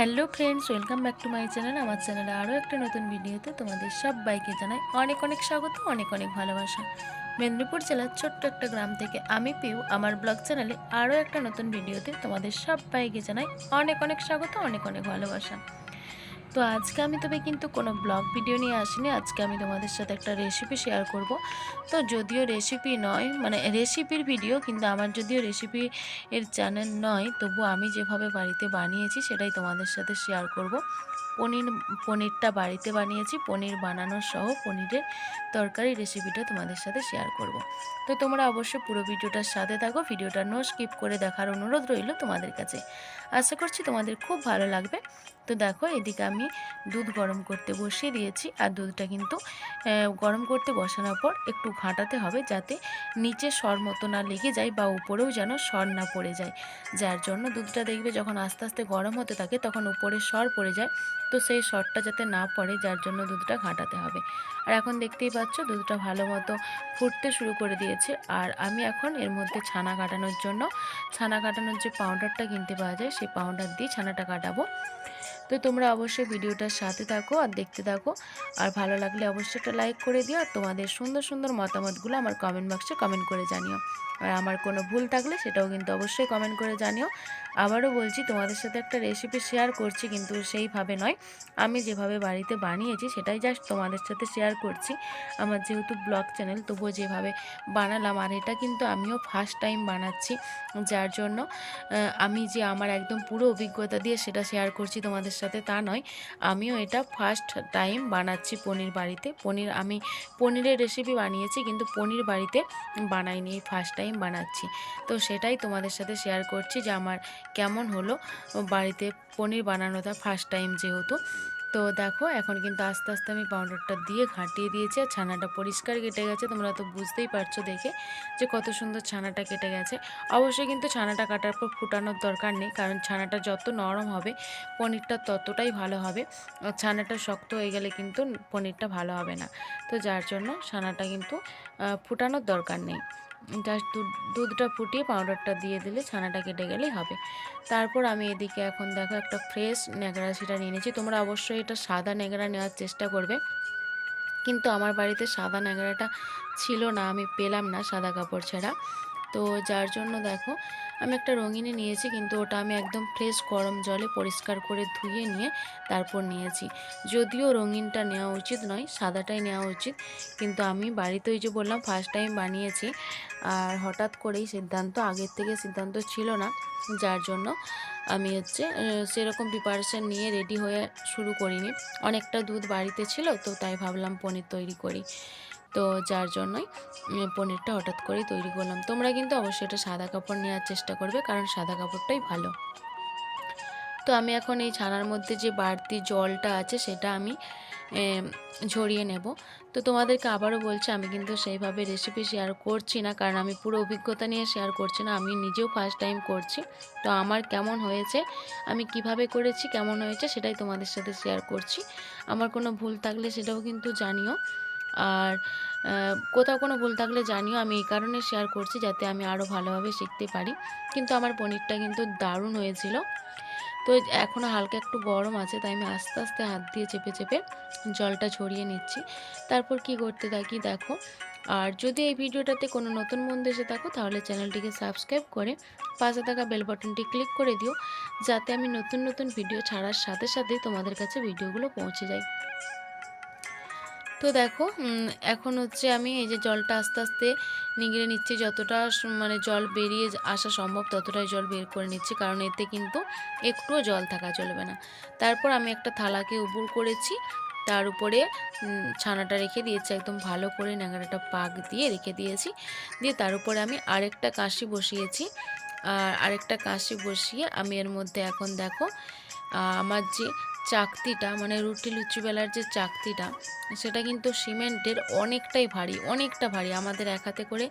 Hello friends welcome back to my channel আমার চ্যানেলে আরও একটা নতুন ভিডিওতে তোমাদের সব বাইকে জানাই অনেক অনেক স্বাগত, অনেক অনেক ভালোবাসা। মেদিনীপুর জেলার ছোট্ট একটা গ্রাম থেকে আমি পিউ, আমার ব্লগ চ্যানেলে আরও একটা নতুন ভিডিওতে তোমাদের সব বাইকে জানাই অনেক অনেক স্বাগত, অনেক অনেক ভালোবাসা। তো আজকে আমি তবে কিন্তু কোনো ব্লগ ভিডিও নিয়ে আসিনি। আজকে আমি তোমাদের সাথে একটা রেসিপি শেয়ার করব। তো যদিও রেসিপি নয় মানে রেসিপির ভিডিও কিন্তু আমার যদিও রেসিপি এর চ্যানেল নয় তবু আমি যেভাবে বাড়িতে বানিয়েছি সেটাই তোমাদের সাথে শেয়ার করব। পনির, পনিরটা বাড়িতে বানিয়েছি, পনির বানানোর সহ পনিরের তরকারি রেসিপিটা তোমাদের সাথে শেয়ার করব। তো তোমরা অবশ্যই পুরো ভিডিওটার সাথে থাকো, ভিডিওটা নো স্কিপ করে দেখার অনুরোধ রইল তোমাদের কাছে। আশা করছি তোমাদের খুব ভালো লাগবে। তো দেখো, এদিকে আমি দুধ গরম করতে বসিয়ে দিয়েছি। আর দুধটা কিন্তু গরম করতে বসানোর পর একটু ঘাঁটাতে হবে যাতে নিচে সর মতো না লেগে যায় বা উপরেও যেন সর না পড়ে যায়। যার জন্য দুধটা দেখবে যখন আস্তে আস্তে গরম হতে থাকে, তখন উপরে সর পড়ে যায়। তো সেই সরটা যাতে না পড়ে, যার জন্য দুধটা ঘাঁটাতে হবে। আর এখন দেখতেই পাচ্ছ, দুধটা ভালো মতো ফুটতে শুরু করে দিয়েছে। আর আমি এখন এর মধ্যে ছানা কাটানোর জন্য, ছানা কাটানোর যে পাউডারটা কিনতে পাওয়া যায়, সেই পাউডার দিয়ে ছানাটা কাটাবো। তো তোমরা অবশ্যই ভিডিওটার সাথে থাকো আর দেখতে থাকো। আর ভালো লাগলে অবশ্যই একটা লাইক করে দিও আর তোমাদের সুন্দর সুন্দর মতামতগুলো আমার কমেন্ট বক্সে কমেন্ট করে জানিও। আর আমার কোনো ভুল থাকলে সেটাও কিন্তু অবশ্যই কমেন্ট করে জানিও। আবারও বলছি, তোমাদের সাথে একটা রেসিপি শেয়ার করছি কিন্তু সেইভাবে নয়। আমি যেভাবে বাড়িতে বানিয়েছি সেটাই জাস্ট তোমাদের সাথে শেয়ার করছি। আমার যেহেতু ব্লগ চ্যানেল তবুও যেভাবে বানালাম আর এটা কিন্তু আমিও ফার্স্ট টাইম বানাচ্ছি। যার জন্য আমি যে আমার একদম পুরো অভিজ্ঞতা দিয়ে সেটা শেয়ার করছি তোমাদের সাথে তা নয়, আমিও এটা ফার্স্ট টাইম বানাচ্ছি পনির বাড়িতে। পনির আমি পনিরের রেসিপি বানিয়েছি কিন্তু পনির বাড়িতে বানাইনি ফার্স্ট টাইম বানাচ্ছি। তো সেটাই তোমাদের সাথে শেয়ার করছি যে আমার কেমন হলো বাড়িতে পনির বানানোটা ফার্স্ট টাইম যেহেতু। তো দেখো, এখন কিন্তু আস্তে আস্তে আমি পাউডারটা দিয়ে ঘাঁটিয়ে দিয়েছি আর ছানাটা পরিষ্কার কেটে গেছে। তোমরা তো বুঝতেই পারছ দেখে যে কত সুন্দর ছানাটা কেটে গেছে। অবশ্যই কিন্তু ছানাটা কাটার পর ফুটানোর দরকার নেই, কারণ ছানাটা যত নরম হবে, পনিরটা ততটাই ভালো হবে। ছানাটা শক্ত হয়ে গেলে কিন্তু পনিরটা ভালো হবে না। তো যার জন্য ছানাটা কিন্তু ফুটানোর দরকার নেই। জাস্ট দুধটা ফুটিয়ে পাউডারটা দিয়ে দিলে ছানাটা কেটে গেলেই হবে। তারপর আমি এদিকে এখন দেখো একটা ফ্রেশ ন্যাকড়া সেটা নিয়ে নিয়েছি। তোমরা অবশ্যই এটা সাদা ন্যাকড়া নেওয়ার চেষ্টা করবে। কিন্তু আমার বাড়িতে সাদা ন্যাকড়াটা ছিল না, আমি পেলাম না সাদা কাপড় ছাড়া। তো যার জন্য দেখো, আমি একটা রঙিনে নিয়েছি, কিন্তু ওটা আমি একদম ফ্রেশ গরম জলে পরিষ্কার করে ধুয়ে নিয়ে তারপর নিয়েছি। যদিও রঙিনটা নেওয়া উচিত নয়, সাদাটাই নেওয়া উচিত, কিন্তু আমি বাড়িতে ওই যে বললাম ফার্স্ট টাইম বানিয়েছি, আর হঠাৎ করেই সিদ্ধান্ত, আগের থেকে সিদ্ধান্ত ছিল না, যার জন্য আমি হচ্ছে সেরকম প্রিপারেশান নিয়ে রেডি হয়ে শুরু করিনি। অনেকটা দুধ বাড়িতে ছিল, তো তাই ভাবলাম পনির তৈরি করি। তো যার জন্যই পনিরটা হঠাৎ করেই তৈরি করলাম। তোমরা কিন্তু অবশ্যই এটা সাদা কাপড় নেওয়ার চেষ্টা করবে, কারণ সাদা কাপড়টাই ভালো। তো আমি এখন এই ছানার মধ্যে যে বাড়তি জলটা আছে, সেটা আমি ঝরিয়ে নেব। তো তোমাদেরকে আবারও বলছি, আমি কিন্তু সেইভাবে রেসিপি শেয়ার করছি না, কারণ আমি পুরো অভিজ্ঞতা নিয়ে শেয়ার করছি না, আমি নিজেও ফার্স্ট টাইম করছি। তো আমার কেমন হয়েছে, আমি কীভাবে করেছি, কেমন হয়েছে, সেটাই তোমাদের সাথে শেয়ার করছি। আমার কোনো ভুল থাকলে সেটাও কিন্তু জানিও। আর কোথাও কোনো ভুল থাকলে জানিও, আমি এই কারণে শেয়ার করছি যাতে আমি আরও ভালোভাবে শিখতে পারি। কিন্তু আমার পনিরটা কিন্তু দারুণ হয়েছিল। তো এখনও হালকা একটু গরম আছে, তাই আমি আস্তে আস্তে হাত দিয়ে চেপে চেপে জলটা ছড়িয়ে নিচ্ছি। তারপর কি করতে থাকি দেখো। আর যদি এই ভিডিওটাতে কোনো নতুন বন্ধু এসে থাকো, তাহলে চ্যানেলটিকে সাবস্ক্রাইব করে পাশে থাকা বেল বাটনটি ক্লিক করে দিও, যাতে আমি নতুন নতুন ভিডিও ছাড়ার সাথে সাথে তোমাদের কাছে ভিডিওগুলো পৌঁছে যায় তো দেখো এখন হচ্ছে আমি এই যে জলটা আস্তে আস্তে নিগড়ে নিচ্ছি। যতটা মানে জল বেরিয়ে আসা সম্ভব ততটাই জল বের করে নিচ্ছি, কারণ এতে কিন্তু একটুও জল থাকা চলবে না। তারপর আমি একটা থালাকে উবুর করেছি, তার উপরে ছানাটা রেখে দিয়েছি, একদম ভালো করে ন্যাংরাটা পাক দিয়ে রেখে দিয়েছি। দিয়ে তার উপরে আমি আরেকটা কাশি বসিয়েছি। আর আরেকটা কাশি বসিয়ে আমি এর মধ্যে এখন দেখো আমার যে চাকতিটা মানে রুটি লুচি বেলার যে চাকতিটা, সেটা কিন্তু সিমেন্টের অনেকটাই ভারী, অনেকটা ভারী। আমাদের এক হাতে করে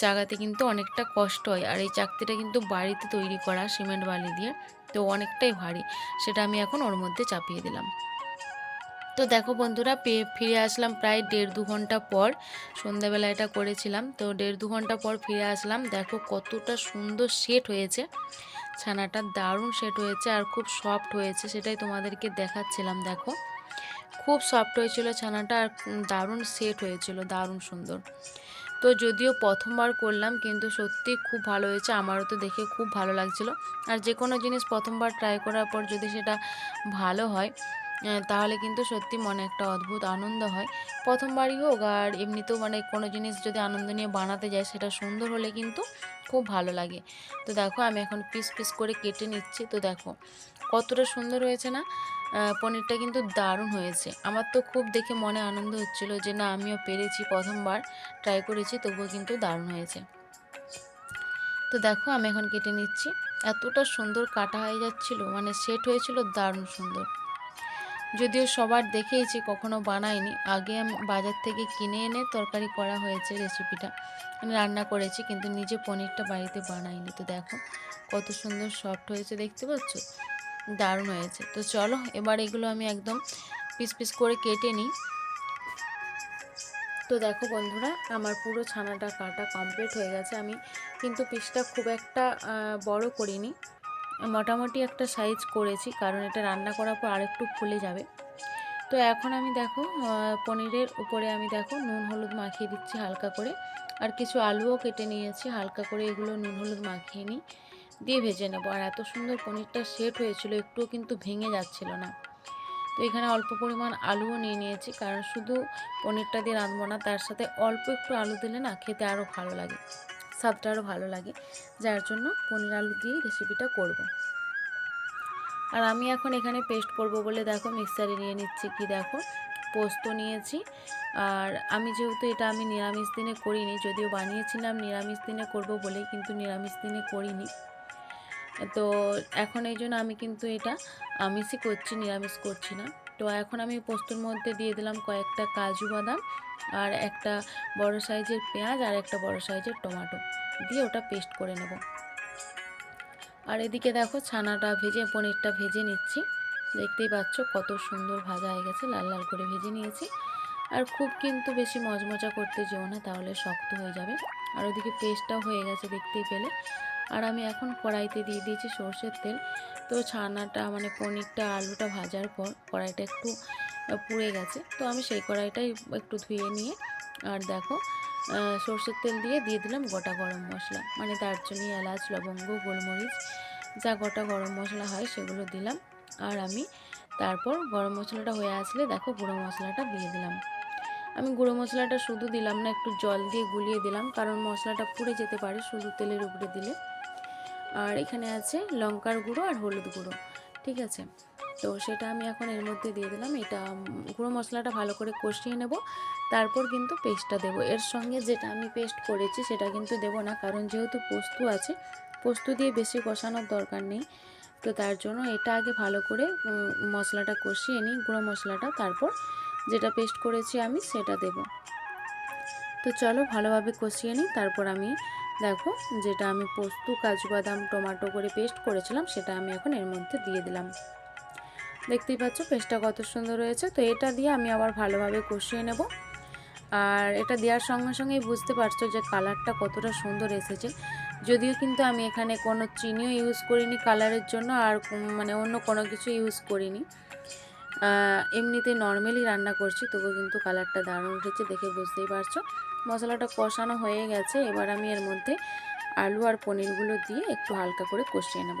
চাগাতে কিন্তু অনেকটা কষ্ট হয়। আর এই চাকতিটা কিন্তু বাড়িতে তৈরি করা সিমেন্ট বালি দিয়ে, তো অনেকটাই ভারী। সেটা আমি এখন ওর মধ্যে চাপিয়ে দিলাম। তো দেখো বন্ধুরা ফিরে আসলাম প্রায় দেড় দু ঘণ্টা পর। সন্ধ্যাবেলা এটা করেছিলাম। তো দেড় দু ঘণ্টা পর ফিরে আসলাম। দেখো কতটা সুন্দর সেট হয়েছে। ছানাটা দারুণ সেট হয়েছে আর খুব সফট হয়েছে, সেটাই তোমাদেরকে দেখাচ্ছিলাম, দেখো। খুব সফট হয়েছিল ছানাটা আর দারুণ সেট হয়েছিল, দারুণ সুন্দর। তো যদিও প্রথমবার করলাম, কিন্তু সত্যি খুব ভালো হয়েছে, আমারও তো দেখে খুব ভালো লাগছিল। আর যে কোনো জিনিস প্রথমবার ট্রাই করার পর যদি সেটা ভালো হয় তাহলে কিন্তু সত্যি মনে একটা অদ্ভুত আনন্দ হয়। প্রথমবারই হোক, আর এমনিতেও মানে কোনো জিনিস যদি আনন্দ নিয়ে বানাতে যায়, সেটা সুন্দর হলে কিন্তু খুব ভালো লাগে। তো দেখো, আমি এখন পিস পিস করে কেটে নিচ্ছি। তো দেখো, কতটা সুন্দর হয়েছে না? পনিরটা কিন্তু দারুণ হয়েছে। আমার তো খুব দেখে মনে আনন্দ হচ্ছিল যে, না, আমিও পেরেছি প্রথমবার ট্রাই করেছি, তবুও কিন্তু দারুণ হয়েছে। তো দেখো, আমি এখন কেটে নিচ্ছি। এতটা সুন্দর কাটা হয়ে যাচ্ছিল মানে সেট হয়েছিল দারুণ সুন্দর। যদিও সবার দেখেইছি, কখনো বানাইনি। আগে আমি, বাজার থেকে কিনে এনে তরকারি করা হয়েছে রেসিপিটা আমি রান্না করেছি, কিন্তু নিজে পনিরটা বাড়িতে বানাইনি। তো দেখো, কত সুন্দর সফট হয়েছে, দেখতে পাচ্ছ? দারুণ হয়েছে। তো চলো, এবার এগুলো আমি একদম পিস পিস করে কেটে নিই। তো দেখো বন্ধুরা, আমার পুরো ছানাটা কাটা কমপ্লিট হয়ে গেছে। আমি কিন্তু পিসটা খুব একটা বড় করিনি। মোটামুটি একটা সাইজ করেছি, কারণ এটা রান্না করার পর আরেকটু ফুলে যাবে। তো এখন আমি দেখো পনিরের উপরে আমি দেখো নুন হলুদ মাখিয়ে দিচ্ছি হালকা করে। আর কিছু আলুও কেটে নিয়েছি, হালকা করে এগুলো নুন হলুদ মাখিয়ে নিই, দিয়ে ভেজে নেব। আর এত সুন্দর পনিরটা সেট হয়েছিল, একটুও কিন্তু ভেঙে যাচ্ছিল না। তো এখানে অল্প পরিমাণ আলুও নিয়ে নিয়েছি, কারণ শুধু পনিরটা দিয়ে রাঁধবো না, তার সাথে অল্প একটু আলু দিলে না খেতে আরও ভালো লাগে। স্বাদটা আরও ভালো লাগে, যার জন্য পনির আলু দিয়ে রেসিপিটা করব। আর আমি এখন এখানে পেস্ট করব বলে দেখো মিক্সারে নিয়ে নিচ্ছি কি দেখো, পোস্ত নিয়েছি। আর আমি যেহেতু এটা আমি নিরামিষ দিনে করিনি, যদিও বানিয়েছিলাম, নিরামিষ দিনে করব বলেই কিন্তু নিরামিষ দিনে করিনি। তো এখন এই জন্য আমি কিন্তু এটা আমিষই করছি, নিরামিষ করছি না। তো এখন আমি পোস্তর মধ্যে দিয়ে দিলাম কয়েকটা কাজু বাদাম আর একটা বড় সাইজের পেঁয়াজ আর একটা বড় সাইজের টমেটো। দিয়ে ওটা পেস্ট করে নেব। আর এদিকে দেখো ছানাটা ভেজে, পনিরটা ভেজে নিচ্ছি। দেখতেই পাচ্ছ কত সুন্দর ভাজা হয়ে গেছে, লাল লাল করে ভেজে নিয়েছি। আর খুব কিন্তু বেশি মজমজা করতে যেও না, তাহলে শক্ত হয়ে যাবে। আর ওদিকে পেস্টটাও হয়ে গেছে দেখতেই পেলে। আর আমি এখন কড়াইতে দিয়ে দিয়েছি সর্ষের তেল। তো ছানাটা মানে পনিরটা, আলুটা ভাজার পর কড়াইটা একটু পুড়ে গেছে। তো আমি সেই কড়াইটাই একটু ধুয়ে নিয়ে, আর দেখো সর্ষের তেল দিয়ে দিয়ে দিলাম গোটা গরম মশলা। মানে দারচিনি, এলাচ, লবঙ্গ, গোলমরিচ, যা গোটা গরম মশলা হয় সেগুলো দিলাম। আর আমি তারপর গরম মশলাটা হয়ে আসলে দেখো গুঁড়ো মশলাটা দিয়ে দিলাম। আমি গুঁড়ো মশলাটা শুধু দিলাম না, একটু জল দিয়ে গুলিয়ে দিলাম, কারণ মশলাটা পুড়ে যেতে পারে শুধু তেলের উপরে দিলে। আর এখানে আছে লঙ্কার গুঁড়ো আর হলুদ গুঁড়ো, ঠিক আছে? তো সেটা আমি এখন এর মধ্যে দিয়ে দিলাম। এটা গুঁড়ো মশলাটা ভালো করে কষিয়ে নেব, তারপর কিন্তু পেস্টটা দেব। এর সঙ্গে যেটা আমি পেস্ট করেছি সেটা কিন্তু দেব না, কারণ যেহেতু পোস্ত আছে, পোস্ত দিয়ে বেশি কষানোর দরকার নেই। তো তার জন্য এটা আগে ভালো করে মশলাটা কষিয়ে নিই, গুঁড়ো মশলাটা, তারপর যেটা পেস্ট করেছি আমি সেটা দেব। তো চলো ভালোভাবে কষিয়ে নিই, তারপর আমি দেখো যেটা আমি পোস্ত, কাজু বাদাম, টমাটো করে পেস্ট করেছিলাম সেটা আমি এখন এর মধ্যে দিয়ে দিলাম। দেখতেই পাচ্ছ পেস্টটা কত সুন্দর হয়েছে। তো এটা দিয়ে আমি আবার ভালোভাবে কষিয়ে নেব। আর এটা দেওয়ার সঙ্গে সঙ্গেই বুঝতে পারছ যে কালারটা কতটা সুন্দর এসেছে। যদিও কিন্তু আমি এখানে কোনো চিনিও ইউজ করিনি কালারের জন্য, আর মানে অন্য কোনো কিছু ইউজ করিনি। এমনিতে নর্মালি রান্না করছি তবু কিন্তু কালারটা দারুণ উঠেছে দেখে বুঝতেই পারছ। মশলাটা কষানো হয়ে গেছে, এবার আমি এর মধ্যে আলু আর পনিরগুলো দিয়ে একটু হালকা করে কষিয়ে নেব।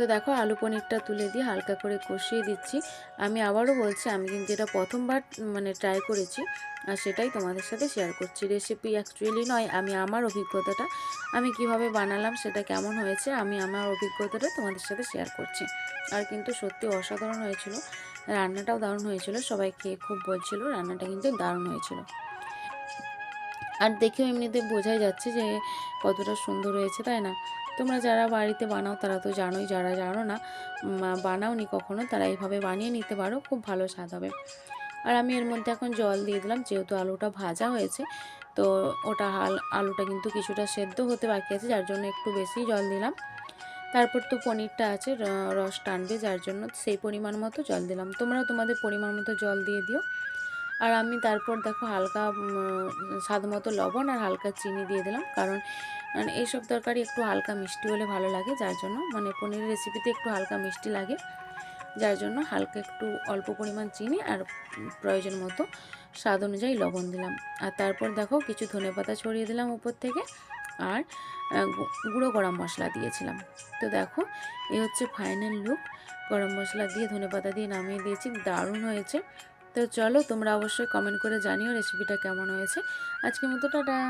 তো দেখো আলু পনিরটা তুলে দিয়ে হালকা করে কষিয়ে দিচ্ছি। আমি আবারও বলছি, আমি কিন্তু এটা প্রথমবার মানে ট্রাই করেছি, আর সেটাই তোমাদের সাথে শেয়ার করছি। রেসিপি অ্যাকচুয়ালি নয়, আমি আমার অভিজ্ঞতাটা, আমি কীভাবে বানালাম, সেটা কেমন হয়েছে, আমি আমার অভিজ্ঞতাটা তোমাদের সাথে শেয়ার করছি। আর কিন্তু সত্যি অসাধারণ হয়েছিল, রান্নাটাও দারুণ হয়েছিল, সবাই খেয়ে খুব বলছিল, রান্নাটা কিন্তু দারুণ হয়েছিল। আর দেখেও এমনিতে বোঝাই যাচ্ছে যে কতটা সুন্দর হয়েছে, তাই না? তোমরা যারা বাড়িতে বানাও তারা তো জানোই, যারা জানো না বানাওনি কখনো তারা এইভাবে বানিয়ে নিতে পারো, খুব ভালো স্বাদ হবে। আর আমি এর মধ্যে এখন জল দিয়ে দিলাম, যেহেতু আলুটা ভাজা হয়েছে, তো ওটা হাল, আলুটা কিন্তু কিছুটা সেদ্ধ হতে বাকি আছে, যার জন্য একটু বেশি জল দিলাম। তারপর তো পনিরটা আছে রস টানবে, যার জন্য সেই পরিমাণ মতো জল দিলাম। তোমরা তোমাদের পরিমাণ মতো জল দিয়ে দিও। আর আমি তারপর দেখো হালকা স্বাদ মতো লবণ আর হালকা চিনি দিয়ে দিলাম। কারণ মানে এইসব তরকারি একটু হালকা মিষ্টি হলে ভালো লাগে, যার জন্য মানে পনিরের রেসিপিতে একটু হালকা মিষ্টি লাগে। যার জন্য হালকা একটু অল্প পরিমাণ চিনি আর প্রয়োজন মতো স্বাদ অনুযায়ী লবণ দিলাম। আর তারপর দেখো কিছু ধনেপাতা ছড়িয়ে দিলাম উপর থেকে আর গুঁড়ো গরম মশলা দিয়েছিলাম। তো দেখো, এ হচ্ছে ফাইনাল লুক গরম মশলা দিয়ে ধনেপাতা দিয়ে নামিয়ে দিয়েছি, দারুণ হয়েছে। তো চলো তোমরা অবশ্যই কমেন্ট করে জানিও রেসিপিটা কেমন হয়েছে। আজকের মতো টাটা।